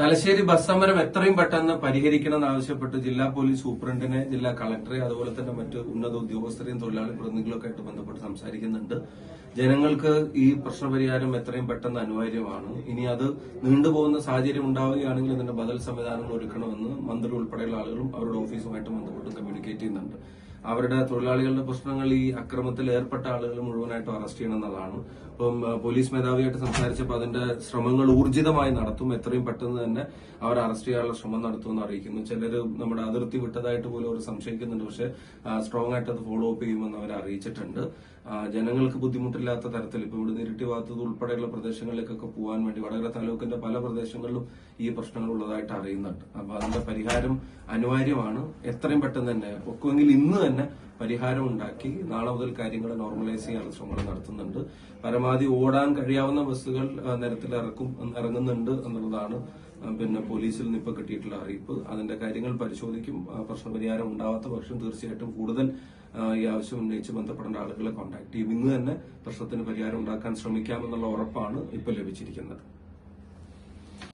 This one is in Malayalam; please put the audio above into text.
തലശ്ശേരി ബസ് സമരം എത്രയും പെട്ടെന്ന് പരിഹരിക്കണമെന്ന് ആവശ്യപ്പെട്ട് ജില്ലാ പോലീസ് സൂപ്രണ്ടിനെ ജില്ലാ കളക്ടറെ അതുപോലെ തന്നെ മറ്റ് ഉന്നത ഉദ്യോഗസ്ഥരെയും തൊഴിലാളി പ്രതിനിധികളൊക്കെ ആയിട്ട് ബന്ധപ്പെട്ട് സംസാരിക്കുന്നുണ്ട്. ജനങ്ങൾക്ക് ഈ പ്രശ്നപരിഹാരം എത്രയും പെട്ടെന്ന് അനിവാര്യമാണ്. ഇനി അത് നീണ്ടുപോകുന്ന സാഹചര്യം ഉണ്ടാവുകയാണെങ്കിൽ ഇതിന്റെ ബദൽ സംവിധാനങ്ങൾ ഒരുക്കണമെന്ന് മന്ത്രി ഉൾപ്പെടെയുള്ള ആളുകളും അവരുടെ ഓഫീസുമായിട്ട് ബന്ധപ്പെട്ട് കമ്മ്യൂണിക്കേറ്റ് ചെയ്യുന്നുണ്ട്. അവരുടെ തൊഴിലാളികളുടെ പ്രശ്നങ്ങൾ ഈ അക്രമത്തിൽ ഏർപ്പെട്ട ആളുകൾ മുഴുവനായിട്ടും അറസ്റ്റ് ചെയ്യണമെന്നുള്ളതാണ്. അപ്പം ഇപ്പം പോലീസ് മേധാവിയായിട്ട് സംസാരിച്ചപ്പോൾ അതിന്റെ ശ്രമങ്ങൾ ഊർജിതമായി നടത്തും എത്രയും പെട്ടെന്ന് തന്നെ അവർ അറസ്റ്റ് ചെയ്യാനുള്ള ശ്രമം നടത്തുമെന്ന് അറിയിക്കുന്നു. ചിലർ നമ്മുടെ അതിർത്തി വിട്ടതായിട്ട് പോലും അവർ സംശയിക്കുന്നുണ്ട്. പക്ഷെ സ്ട്രോങ് ആയിട്ട് അത് ഫോളോ അപ്പ് ചെയ്യുമെന്ന് അവർ അറിയിച്ചിട്ടുണ്ട്. ജനങ്ങൾക്ക് ബുദ്ധിമുട്ടില്ലാത്ത തരത്തിൽ ഇപ്പൊ ഇവിടെ നിരട്ടി ഭാഗത്തത് ഉൾപ്പെടെയുള്ള പ്രദേശങ്ങളിലേക്കൊക്കെ പോകാൻ വേണ്ടി വടകര താലൂക്കിന്റെ പല പ്രദേശങ്ങളിലും ഈ പ്രശ്നങ്ങൾ ഉള്ളതായിട്ട് അറിയുന്നുണ്ട്. അപ്പൊ അതിന്റെ പരിഹാരം അനിവാര്യമാണ്. എത്രയും പെട്ടെന്ന് തന്നെ ഒക്കുമെങ്കിൽ ഇന്ന് തന്നെ പരിഹാരം ഉണ്ടാക്കി നാളെ മുതൽ കാര്യങ്ങൾ നോർമലൈസ് ചെയ്യാനുള്ള ശ്രമങ്ങൾ നടത്തുന്നുണ്ട്. പരമാവധി ഓടാൻ കഴിയാവുന്ന ബസ്സുകൾ നിരത്തിൽ ഇറക്കും ഇറങ്ങുന്നുണ്ട് എന്നുള്ളതാണ് പിന്നെ പോലീസിൽ നിന്ന് ഇപ്പൊ കിട്ടിയിട്ടുള്ള അറിയിപ്പ്. അതിന്റെ കാര്യങ്ങൾ പരിശോധിക്കും. പ്രശ്നപരിഹാരം ഉണ്ടാവാത്ത പക്ഷം തീർച്ചയായിട്ടും കൂടുതൽ ഈ ആവശ്യം ഉന്നയിച്ച് ബന്ധപ്പെടേണ്ട ആളുകളെ കോൺടാക്ട് ചെയ്യും. ഇന്ന് തന്നെ പ്രശ്നത്തിന് പരിഹാരം ഉണ്ടാക്കാൻ ശ്രമിക്കാമെന്നുള്ള ഉറപ്പാണ് ഇപ്പൊ ലഭിച്ചിരിക്കുന്നത്.